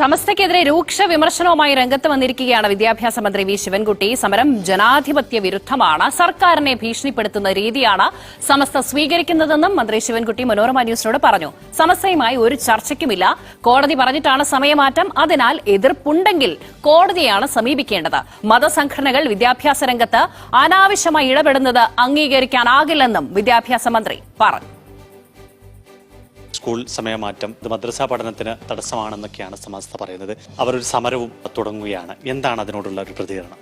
സമസ്തയ്ക്കെതിരെ രൂക്ഷ വിമർശനവുമായി രംഗത്ത് വന്നിരിക്കുകയാണ് വിദ്യാഭ്യാസ മന്ത്രി വി ശിവൻകുട്ടി. സമരം ജനാധിപത്യ വിരുദ്ധമാണ്. സർക്കാരിനെ ഭീഷണിപ്പെടുത്തുന്ന രീതിയാണ് സമസ്ത സ്വീകരിക്കുന്നതെന്നും മന്ത്രി ശിവൻകുട്ടി മനോരമ ന്യൂസിനോട് പറഞ്ഞു. സമസ്തയുമായി ഒരു ചർച്ചയ്ക്കുമില്ല. കോടതി പറഞ്ഞിട്ടാണ് സമയമാറ്റം. അതിനാൽ എതിർപ്പുണ്ടെങ്കിൽ കോടതിയാണ് സമീപിക്കേണ്ടത്. മതസംഘടനകൾ വിദ്യാഭ്യാസ രംഗത്ത് അനാവശ്യമായി ഇടപെടുന്നത് അംഗീകരിക്കാനാകില്ലെന്നും വിദ്യാഭ്യാസ മന്ത്രി പറഞ്ഞു. സ്കൂൾ സമയമാറ്റം ഇത് മദ്രസ പഠനത്തിന് തടസ്സമാണെന്നൊക്കെയാണ് സമസ്ത പറയുന്നത്. അവർ ഒരു സമരവും തുടങ്ങുകയാണ്. എന്താണ് അതിനോടുള്ള ഒരു പ്രതികരണം?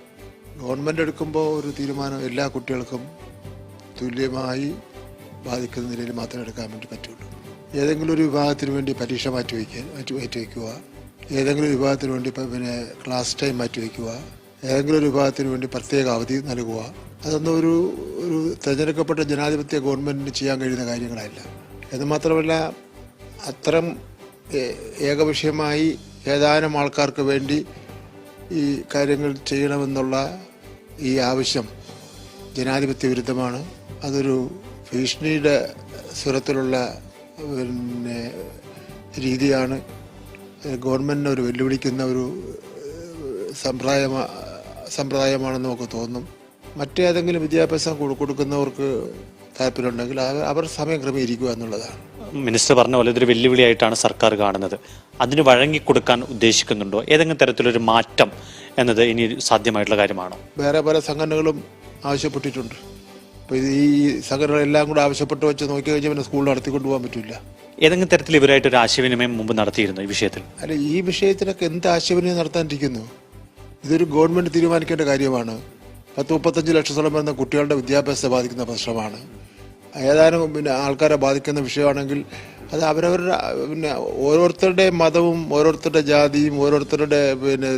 ഗവൺമെന്റ് എടുക്കുമ്പോൾ ഒരു തീരുമാനം എല്ലാ കുട്ടികൾക്കും തുല്യമായി ബാധിക്കുന്ന നിലയിൽ മാത്രമേ എടുക്കാൻ വേണ്ടി പറ്റുള്ളൂ. ഏതെങ്കിലും ഒരു വിഭാഗത്തിന് വേണ്ടി പരീക്ഷ മാറ്റി വയ്ക്കുക മാറ്റി മാറ്റി വയ്ക്കുക. ഏതെങ്കിലും ഒരു വിഭാഗത്തിന് വേണ്ടി പിന്നെ ക്ലാസ് ടൈം മാറ്റി വയ്ക്കുക. ഏതെങ്കിലും ഒരു വിഭാഗത്തിന് വേണ്ടി പ്രത്യേക അവധി നൽകുക. അതൊന്നും ഒരു ഒരു തിരഞ്ഞെടുക്കപ്പെട്ട ജനാധിപത്യ ഗവൺമെന്റിന് ചെയ്യാൻ കഴിയുന്ന കാര്യങ്ങളല്ല. എന്ന് മാത്രമല്ല അത്തരം ഏകപക്ഷീയമായി ഏതാനും ആൾക്കാർക്ക് വേണ്ടി ഈ കാര്യങ്ങൾ ചെയ്യണമെന്നുള്ള ഈ ആവശ്യം ജനാധിപത്യ വിരുദ്ധമാണ്. അതൊരു ഭീഷണിയുടെ സ്വരത്തിലുള്ള പിന്നെ രീതിയാണ്. ഗവൺമെന്റിനെ ഒരു വെല്ലുവിളിക്കുന്ന ഒരു സമ്പ്രദായ സമ്പ്രദായമാണെന്ന് നമുക്ക് തോന്നും. മറ്റേതെങ്കിലും വിദ്യാഭ്യാസം കൊടുക്കുന്നവർക്ക് താല്പര്യമുണ്ടെങ്കിൽ അവർ സമയം ക്രമീകരിക്കുക എന്നുള്ളതാണ്. മിനിസ്റ്റർ പറഞ്ഞ പോലെ ഇതൊരു വെല്ലുവിളിയായിട്ടാണ് സർക്കാർ കാണുന്നത്. അതിന് വഴങ്ങിക്കൊടുക്കാൻ ഉദ്ദേശിക്കുന്നുണ്ടോ? ഏതെങ്കിലും തരത്തിലൊരു മാറ്റം എന്നത് ഇനി സാധ്യമായിട്ടുള്ള കാര്യമാണോ? വേറെ പല സംഘടനകളും ആവശ്യപ്പെട്ടിട്ടുണ്ട്. അപ്പോൾ ഈ സംഘടനകളെല്ലാം കൂടെ ആവശ്യപ്പെട്ട് വെച്ച് നോക്കി കഴിഞ്ഞാൽ പിന്നെ സ്കൂൾ നടത്തിക്കൊണ്ട് പോകാൻ പറ്റില്ല. ഏതെങ്കിലും തരത്തിൽ ഇവരായിട്ട് ഒരു ആശയവിനിമയം മുമ്പ് നടത്തിയിരുന്നു ഈ വിഷയത്തിൽ? അല്ല ഈ വിഷയത്തിനൊക്കെ എന്ത് ആശയവിനിമയം നടത്താനിരിക്കുന്നു? ഇതൊരു ഗവൺമെന്റ് തീരുമാനിക്കേണ്ട കാര്യമാണ്. പത്ത് മുപ്പത്തഞ്ച് ലക്ഷത്തോളം വരുന്ന കുട്ടികളുടെ വിദ്യാഭ്യാസത്തെ ബാധിക്കുന്ന പ്രശ്നമാണ്. ഏതാനും പിന്നെ ആൾക്കാരെ ബാധിക്കുന്ന വിഷയമാണെങ്കിൽ അത് അവരവരുടെ പിന്നെ ഓരോരുത്തരുടെ മതവും ഓരോരുത്തരുടെ ജാതിയും ഓരോരുത്തരുടെ പിന്നെ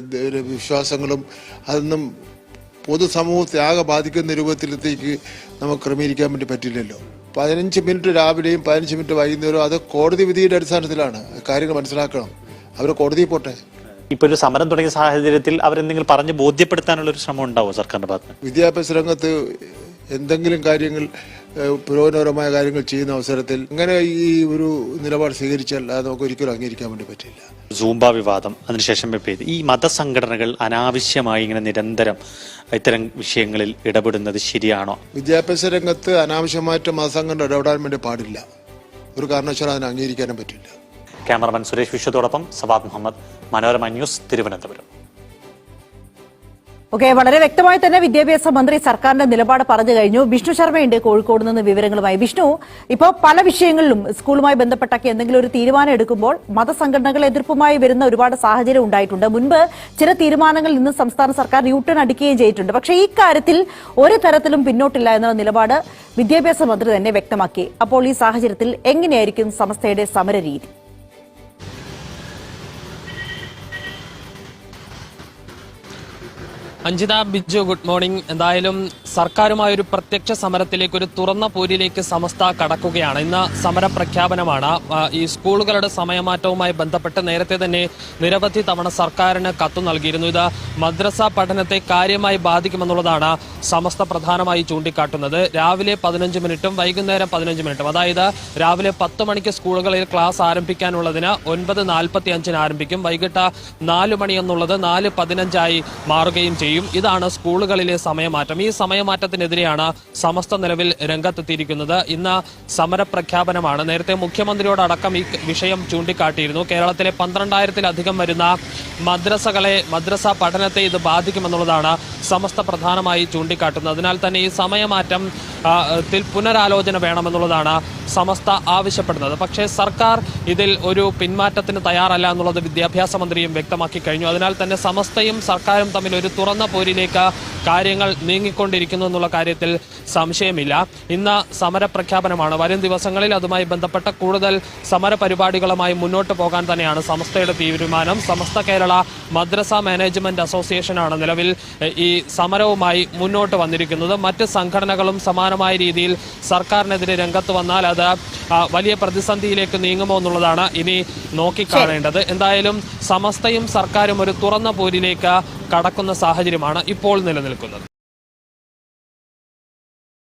വിശ്വാസങ്ങളും അതൊന്നും പൊതുസമൂഹത്തെ ആകെ ബാധിക്കുന്ന രൂപത്തിലത്തേക്ക് നമുക്ക് ക്രമീകരിക്കാൻ വേണ്ടി പറ്റില്ലല്ലോ. പതിനഞ്ച് മിനിറ്റ് രാവിലെയും പതിനഞ്ച് മിനിറ്റ് വൈകുന്നേരവും അത് കോടതി വിധിയുടെ അടിസ്ഥാനത്തിലാണ്. കാര്യങ്ങൾ മനസ്സിലാക്കണം. അവർ കോടതിയിൽ പോട്ടെ. ഇപ്പൊ ഒരു സമരം തുടങ്ങിയ സാഹചര്യത്തിൽ അവരെന്തെങ്കിലും പറഞ്ഞ് ബോധ്യപ്പെടുത്താനുള്ള ഒരു ശ്രമം ഉണ്ടാവും സർക്കാരിന്റെ ഭാഗത്ത്? വിദ്യാഭ്യാസ രംഗത്ത് എന്തെങ്കിലും കാര്യങ്ങൾ പുരോഗമനപരമായ കാര്യങ്ങൾ ചെയ്യുന്ന അവസരത്തിൽ അങ്ങനെ ഈ ഒരു നിലപാട് സ്വീകരിച്ചാൽ അത് നമുക്ക് ഒരിക്കലും അംഗീകരിക്കാൻ വേണ്ടി പറ്റില്ല. സൂംബ വിവാദം അതിനുശേഷം പെയ്ത് ഈ മതസംഘടനകൾ അനാവശ്യമായി ഇങ്ങനെ നിരന്തരം ഇത്തരം വിഷയങ്ങളിൽ ഇടപെടുന്നത് ശരിയാണോ? വിദ്യാഭ്യാസ രംഗത്ത് അനാവശ്യമായിട്ട് മതസംഘടന ഇടപെടാൻ വേണ്ടി പാടില്ല. ഒരു കാരണവശാലും അതിനെ അംഗീകരിക്കാനും പറ്റില്ല. ക്യാമറമാൻ സുരേഷ് വിശ്വത്തോടൊപ്പം സവാദ് മുഹമ്മദ് മനോരമ ന്യൂസ് തിരുവനന്തപുരം. ഓക്കെ വളരെ വ്യക്തമായി തന്നെ വിദ്യാഭ്യാസ മന്ത്രി സർക്കാരിന്റെ നിലപാട് പറഞ്ഞു കഴിഞ്ഞു. വിഷ്ണു ശർമ്മയുണ്ട് കോഴിക്കോട് നിന്ന് വിവരങ്ങളുമായി. വിഷ്ണു ഇപ്പോൾ പല വിഷയങ്ങളിലും സ്കൂളുമായി ബന്ധപ്പെട്ടൊക്കെ എന്തെങ്കിലും ഒരു തീരുമാനം എടുക്കുമ്പോൾ മതസംഘടനകൾ എതിർപ്പുമായി വരുന്ന ഒരുപാട് സാഹചര്യം ഉണ്ടായിട്ടുണ്ട്. മുൻപ് ചില തീരുമാനങ്ങളിൽ നിന്ന് സംസ്ഥാന സർക്കാർ യൂട്ടേൺ അടിക്കുകയും ചെയ്തിട്ടുണ്ട്. പക്ഷേ ഈ കാര്യത്തിൽ ഒരു തരത്തിലും പിന്നോട്ടില്ല എന്ന നിലപാട് വിദ്യാഭ്യാസ മന്ത്രി തന്നെ വ്യക്തമാക്കി. അപ്പോൾ ഈ സാഹചര്യത്തിൽ എങ്ങനെയായിരിക്കും സംസ്ഥയുടെ സമരരീതി? Anjitha Biju good morning. എന്തായാലും സർക്കാരുമായ ഒരു പ്രത്യക്ഷ സമരത്തിലേക്ക് ഒരു തുറന്ന പോരിലേക്ക് സമസ്ത കടക്കുകയാണ്. ഇന്ന് സമര പ്രഖ്യാപനമാണ് ഈ സ്കൂളുകളുടെ സമയമാറ്റവുമായി ബന്ധപ്പെട്ട് നേരത്തെ തന്നെ നിരവധി തവണ സർക്കാരിന് കത്ത് നൽകിയിരുന്നു. ഇത് മദ്രസ പഠനത്തെ കാര്യമായി ബാധിക്കുമെന്നുള്ളതാണ് സമസ്ത പ്രധാനമായി ചൂണ്ടിക്കാട്ടുന്നത്. രാവിലെ പതിനഞ്ച് മിനിറ്റും വൈകുന്നേരം പതിനഞ്ച് മിനിറ്റും. അതായത് രാവിലെ പത്ത് മണിക്ക് സ്കൂളുകളിൽ ക്ലാസ് ആരംഭിക്കാനുള്ളതിന് ഒൻപത് നാൽപ്പത്തി അഞ്ചിന് ആരംഭിക്കും. വൈകിട്ട് നാല് മണി എന്നുള്ളത് നാല് പതിനഞ്ചായി മാറുകയും ചെയ്യും. ഇതാണ് സ്കൂളുകളിലെ സമയമാറ്റം. ഈ സമയമാറ്റത്തിനെതിരെയാണ് സമസ്ത നിലവിൽ രംഗത്തെത്തിയിരിക്കുന്നത്. ഇന്ന് സമരപ്രഖ്യാപനമാണ്. നേരത്തെ മുഖ്യമന്ത്രിയോടക്കം ഈ വിഷയം ചൂണ്ടിക്കാട്ടിയിരുന്നു. കേരളത്തിലെ പന്ത്രണ്ടായിരത്തിലധികം വരുന്ന മദ്രസകളെ മദ്രസ പഠനത്തെ ഇത് ബാധിക്കുമെന്നുള്ളതാണ് സമസ്ത പ്രധാനമായി ചൂണ്ടിക്കാട്ടുന്നത്. അതിനാൽ തന്നെ ഈ സമയമാറ്റം ത്തിൽ പുനരാലോചന വേണമെന്നുള്ളതാണ് സമസ്ത ആവശ്യപ്പെടുന്നത്. പക്ഷേ സർക്കാർ ഇതിൽ ഒരു പിന്മാറ്റത്തിന് തയ്യാറല്ല എന്നുള്ളത് വിദ്യാഭ്യാസ മന്ത്രിയും വ്യക്തമാക്കി കഴിഞ്ഞു. അതിനാൽ തന്നെ സമസ്തയും സർക്കാരും തമ്മിൽ ഒരു തുറന്ന പോരിലേക്ക് കാര്യങ്ങൾ നീങ്ങിക്കൊണ്ടിരിക്കുന്നു എന്നുള്ള കാര്യത്തിൽ സംശയമില്ല. ഇന്ന് സമരപ്രഖ്യാപനമാണ്. വരും ദിവസങ്ങളിൽ അതുമായി ബന്ധപ്പെട്ട കൂടുതൽ സമര പരിപാടികളുമായി മുന്നോട്ട് പോകാൻ തന്നെയാണ് സമസ്തയുടെ തീരുമാനം സമസ്ത കേരള മദ്രസ മാനേജ്മെന്റ് അസോസിയേഷനാണ് നിലവിൽ ഈ സമരവുമായി മുന്നോട്ട് വന്നിരിക്കുന്നത്. മറ്റ് സംഘടനകളും സമാനമായ രീതിയിൽ സർക്കാരിനെതിരെ രംഗത്ത് വന്നാൽ അത് വലിയ പ്രതിസന്ധിയിലേക്ക് നീങ്ങുമോ എന്നുള്ളതാണ് ഇനി നോക്കിക്കാണേണ്ടത്. എന്തായാലും സമസ്തയും സർക്കാരും ഒരു തുറന്ന പോരിലേക്ക് കടക്കുന്ന സാഹചര്യമാണ് ഇപ്പോൾ നിലനിൽക്കുന്നത്.